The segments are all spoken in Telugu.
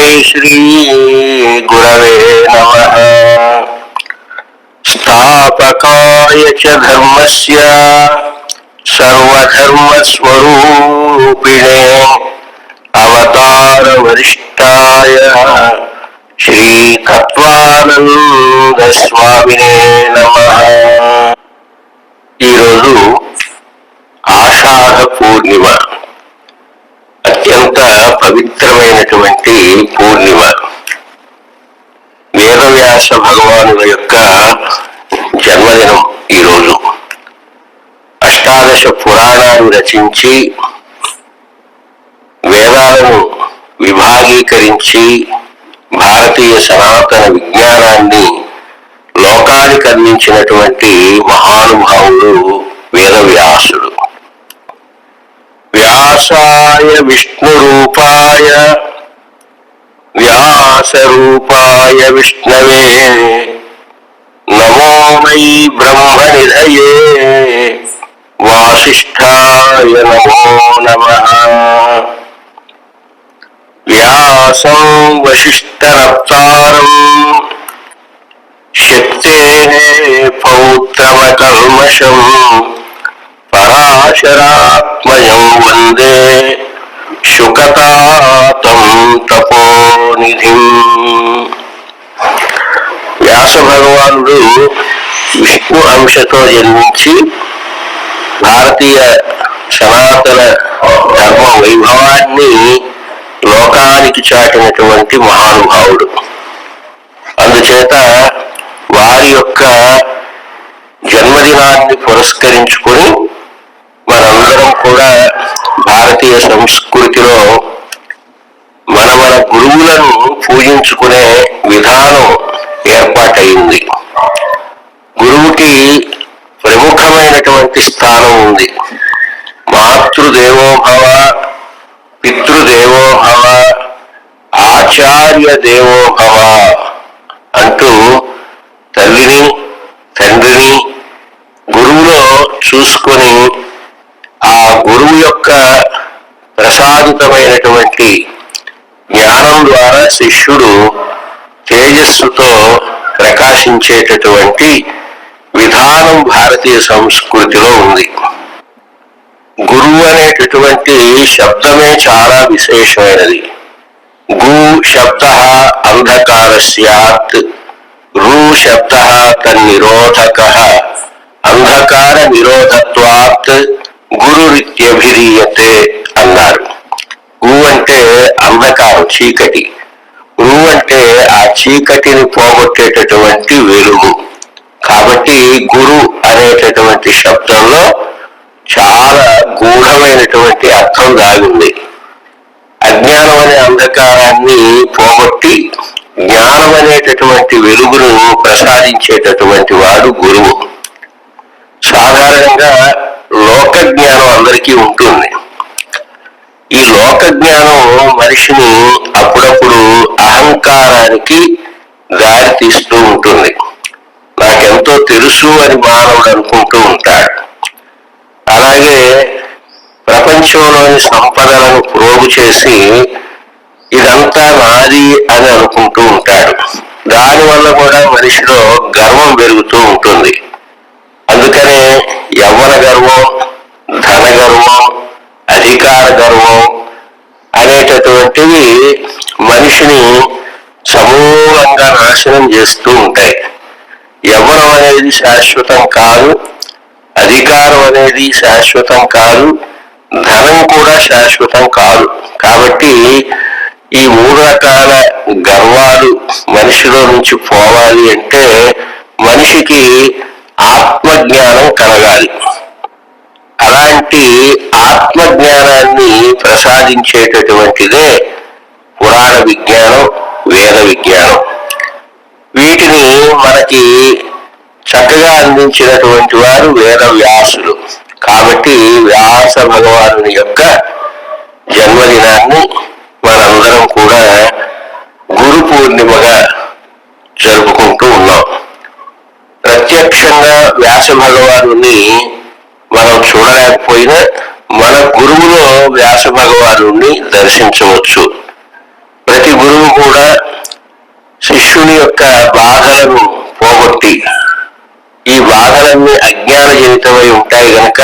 తస్మై శ్రీ గురవే నమ స్థాపకాయ చ ధర్మస్య సర్వధర్మస్వరూపిణే అవతార వరిష్టాయ శ్రీ తత్వానంద స్వామినే నమ ఈరోజు ఆషాఢ పూర్ణిమ అత్యంత పవిత్రమైనటువంటి పూర్ణిమ వ్యాస భగవానుల యొక్క జన్మదినం ఈరోజు. అష్టాదశ పురాణాలు రచించి వేదాలను విభాగీకరించి భారతీయ సనాతన విజ్ఞానాన్ని లోకానికి అందించినటువంటి మహానుభావుడు వేదవ్యాసుడు. వ్యాసాయ విష్ణు రూపాయ व्यासरूपाय विष्णवे। नमो मयि ब्रह्मनिधये। वासीय नमो नमः। व्यासं वसिष्ठरप्तारम् शक्ति पौत्रमकल्मषम् पराशरात्मजं वंदे శుకతాతం తపోనిధిం వ్యాస భగవానుడు విష్ణు అంశతో జన్మించి భారతీయ సనాతన ధర్మ వైభవాన్ని లోకానికి చాటినటువంటి మహానుభావుడు. అందుచేత వారి యొక్క జన్మదినాన్ని పురస్కరించుకొని మనందరం కూడా భారతీయ సంస్కృతిలో మన మన గురువులను పూజించుకునే విధానం ఏర్పాటైంది గురువుకి ప్రముఖమైనటువంటి స్థానం ఉంది. మాతృదేవోభవ పితృదేవోభవ ఆచార్య దేవోభవ అంటూ తల్లిని తండ్రిని గురువులో చూసుకొని ఆ గురువు యొక్క ప్రసాదితమైనటువంటి జ్ఞానం ద్వారా శిష్యుడు తేజస్సుతో ప్రకాశించేటటువంటి విధానం భారతీయ సంస్కృతిలో ఉంది. గురువు అనేటటువంటి శబ్దమే చాలా విశేషమైనది. గు శబ్ద అంధకార సత్ రు శబ్ద తన్నిరోధక అంధకార నిరోధత్వాత్ గురురిత్యభిరీయతే అన్నారు. గు అంటే అంధకారం చీకటి. రు అంటే ఆ చీకటిని పోగొట్టేటటువంటి వెలుగు. కాబట్టి గురు అనేటటువంటి శబ్దంలో చాలా గూఢమైనటువంటి అర్థం దాగింది అజ్ఞానం అనే అంధకారాన్ని పోగొట్టి జ్ఞానం అనేటటువంటి వెలుగును ప్రసాదించేటటువంటి వాడు గురువు. సాధారణంగా లోక జ్ఞానం అందరికీ ఉంటుంది. ఈ లోక జ్ఞానం మనిషిని అప్పుడప్పుడు అహంకారానికి దారి తీస్తూ ఉంటుంది. నాకెంతో తెలుసు అని మానవుడు అనుకుంటూ ఉంటాడు. అలాగే ప్రపంచంలోని సంపదలను ప్రోగు చేసి ఇదంతా నాది అని అనుకుంటూ ఉంటాడు. దానివల్ల కూడా మనిషిలో గర్వం పెరుగుతూ ఉంటుంది. యవ్వన గర్వం ధన గర్వం అధికార గర్వం అనేటటువంటివి మనిషిని సమూలంగా నాశనం చేస్తూ ఉంటాయి. యవ్వనం అనేది శాశ్వతం కాదు అధికారం అనేది శాశ్వతం కాదు ధనం కూడా శాశ్వతం కాదు. కాబట్టి ఈ మూడు రకాల గర్వాలు మనిషిలో నుంచి పోవాలి అంటే మనిషికి ఆత్మజ్ఞానం కలగాలి. అలాంటి ఆత్మజ్ఞానాన్ని ప్రసాదించేటటువంటిదే పురాణ విజ్ఞానం వేద విజ్ఞానం. వీటిని మనకి చక్కగా అందించినటువంటి వారు వేద వ్యాసులు. కాబట్టి వ్యాస భగవానుని యొక్క జన్మదినాన్ని మనందరం కూడా గురు పూర్ణిమగా జరుపుకుంటూ ఉన్నాం ప్రత్యక్షంగా వ్యాస భగవానుని మనం చూడలేకపోయినా మన గురువులో వ్యాస భగవానుని దర్శించవచ్చు. ప్రతి గురువు కూడా శిష్యుని యొక్క బాధలను పోగొట్టి ఈ బాధలన్నీ అజ్ఞానజనితమై ఉంటాయి గనక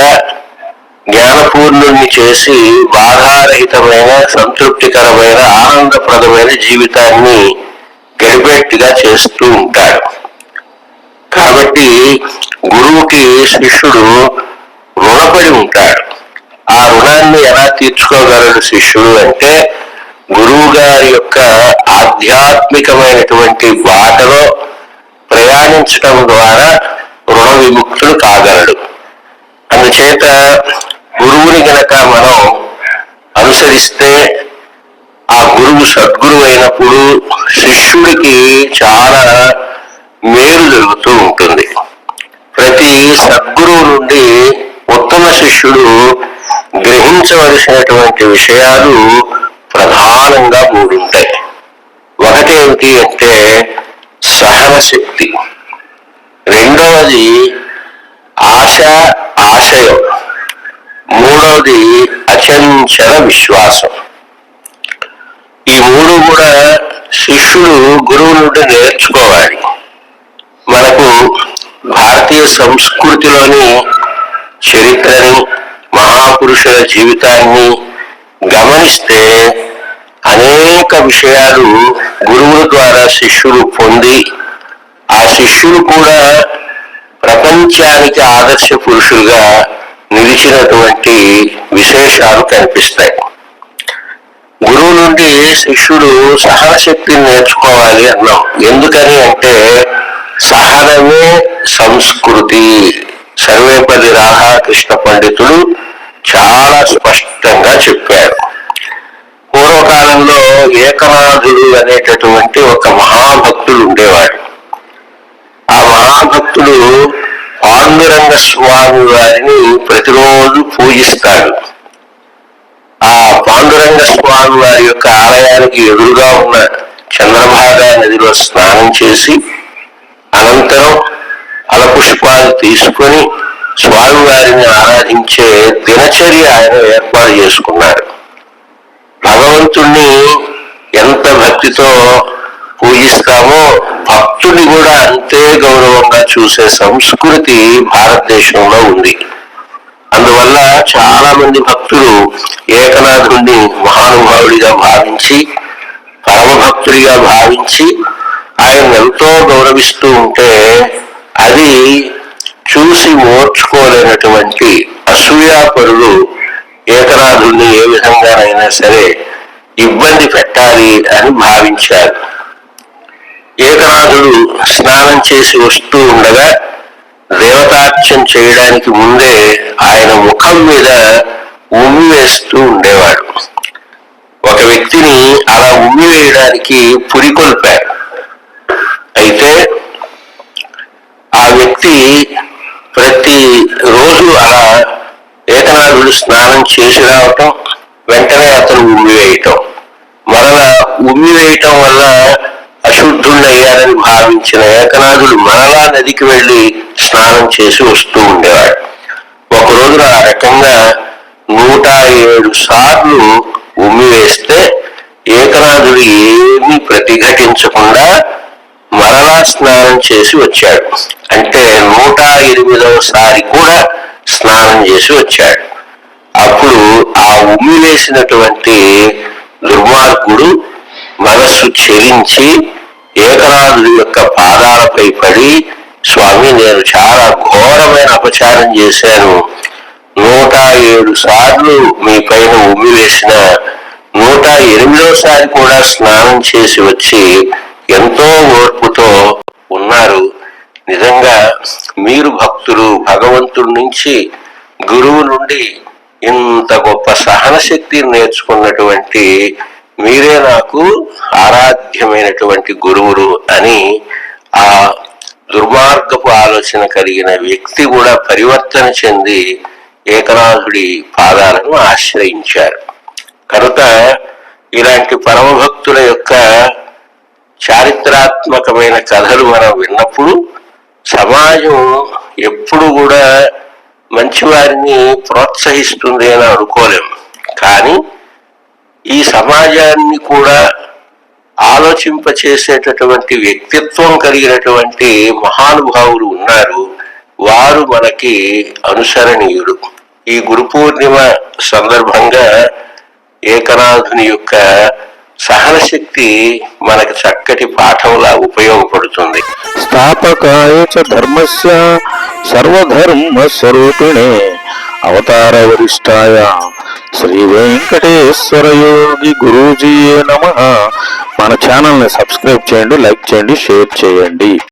జ్ఞానపూర్ణుణ్ణి చేసి బాధారహితమైన సంతృప్తికరమైన ఆనందప్రదమైన జీవితాన్ని గడిపేట్టుగా చేస్తూ ఉంటాడు. కాబట్టి గురువుకి శిష్యుడు రుణపడి ఉంటాడు. ఆ రుణాన్ని ఎలా తీర్చుకోగలడు శిష్యుడు అంటే గురువు గారి యొక్క ఆధ్యాత్మికమైనటువంటి బాటలో ప్రయాణించటం ద్వారా రుణ విముక్తుడు కాగలడు. అందుచేత గురువుని గనక మనం అనుసరిస్తే ఆ గురువు సద్గురువు అయినప్పుడు శిష్యుడికి చాలా మేలు జరుగుతూ ఉంటుంది ప్రతి సద్గురువు నుండి శిష్యుడు గ్రహించవలసినటువంటి విషయాలు ప్రధానంగా మూడుంటాయి ఒకటేమిటి అంటే సహన శక్తి రెండవది ఆశ ఆశయం. మూడవది అచంచల విశ్వాసం. ఈ మూడు కూడా శిష్యుడు గురువు నుండి నేర్చుకోవాలి. మనకు భారతీయ సంస్కృతిలోని చరిత్రని మహాపురుషుల జీవితాన్ని గమనిస్తే అనేక విషయాలు గురువుల ద్వారా శిష్యుడు పొంది ఆ శిష్యులు కూడా ప్రపంచానికి ఆదర్శ పురుషులుగా నిలిచినటువంటి విశేషాలు కనిపిస్తాయి. గురువు నుండి శిష్యుడు సహనశక్తిని నేర్చుకోవాలి అన్నాం. ఎందుకని అంటే సహనమే సంస్కృతి. సర్వేపల్లి రాధాకృష్ణ పండితుడు చాలా స్పష్టంగా చెప్పారు పూర్వకాలంలో ఏకనాథుడు అనేటటువంటి ఒక మహాభక్తుడు ఉండేవాడు. ఆ మహాభక్తుడు పాండురంగ స్వామి వారిని ప్రతిరోజు పూజిస్తాడు. ఆ పాండురంగ స్వామి వారి యొక్క ఆలయానికి ఎదురుగా ఉన్న చంద్రభాగా నదిలో స్నానం చేసి అనంతరం ఫలపుష్పాలు తీసుకొని స్వామివారిని ఆరాధించే దినచర్య ఆయన ఏర్పాటు చేసుకున్నారు. భగవంతుణ్ణి ఎంత భక్తితో పూజిస్తామో భక్తుని కూడా అంతే గౌరవంగా చూసే సంస్కృతి భారతదేశంలో ఉంది. అందువల్ల చాలా మంది భక్తులు ఏకనాథుణ్ణి మహానుభావుడిగా భావించి పరమభక్తుడిగా భావించి ఆయన ఎంతో గౌరవిస్తూ ఉంటే అది చూసి ఓర్చుకోలేనటువంటి అసూయాపరులు ఏకనాథుడిని ఏ విధంగానైనా సరే ఇబ్బంది పెట్టాలి అని భావించారు ఏకనాథుడు స్నానం చేసి వస్తూ ఉండగా దేవతార్చన చేయడానికి ముందే ఆయన ముఖం మీద ఉమ్మి వేస్తూ ఉండేవాడు. ఒక వ్యక్తిని అలా ఉమ్మి వేయడానికి పురికొల్పారు అయితే వ్యక్తి ప్రతి రోజు అలా ఏకనాథుడు స్నానం చేసి రావటం వెంటనే అతను ఉమ్మి వేయటం. మరలా ఉమ్మి వేయటం వల్ల అశుద్ధుడయ్యారని భావించిన ఏకనాథుడు మరలా నదికి వెళ్ళి స్నానం చేసి వస్తూ ఉండేవాడు. ఒక రోజున ఆ రకంగా నూట ఏడు సార్లు ఉమ్మి వేస్తే ఏకనాథుడు ఏమీ ప్రతిఘటించకుండా మరలా స్నానం చేసి వచ్చాడు. అంటే నూట ఎనిమిదవసారి కూడా స్నానం చేసి వచ్చాడు. అప్పుడు ఆ ఉమ్మిలేసినటువంటి దుర్మార్గుడు మనస్సు చెలించి ఏకనాథుడి యొక్క పాదాలపై పడి స్వామి నేను చాలా ఘోరమైన అపచారం చేశాను. నూట ఏడు సార్లు మీ పైన ఉమ్మి వేసిన నూట ఎనిమిదోసారి కూడా స్నానం చేసి వచ్చి ఎంతో ఓర్పుతో ఉన్నారు. నిజంగా మీరు భక్తులు భగవంతుడి నుంచి గురువు నుండి ఇంత గొప్ప సహనశక్తిని నేర్చుకున్నటువంటి మీరే నాకు ఆరాధ్యమైనటువంటి గురువులు అని ఆ దుర్మార్గపు ఆలోచన కలిగిన వ్యక్తి కూడా పరివర్తన చెంది ఏకనాథుడి పాదాలను ఆశ్రయించారు. కనుక ఇలాంటి పరమభక్తుల యొక్క చారిత్రాత్మకమైన కథలు మనం విన్నప్పుడు సమాజం ఎప్పుడు కూడా మంచి వారిని ప్రోత్సహిస్తుంది అని అనుకోలేము. కానీ ఈ సమాజాన్ని కూడా ఆలోచింపచేసేటటువంటి వ్యక్తిత్వం కలిగినటువంటి మహానుభావులు ఉన్నారు. వారు మనకి అనుసరణీయుడు ఈ గురు పూర్ణిమ సందర్భంగా ఏకనాథుని యొక్క సహనశక్తి మనకు చక్కటి పాఠంలా ఉపయోగపడుతుంది. స్థాపకాయ చ ధర్మస్య సర్వధర్మ స్వరూపిణే అవతార వరిష్టాయ శ్రీ వెంకటేశ్వర యోగి గురూజీ నమ. మన ఛానల్ని సబ్స్క్రైబ్ చేయండి లైక్ చేయండి షేర్ చేయండి.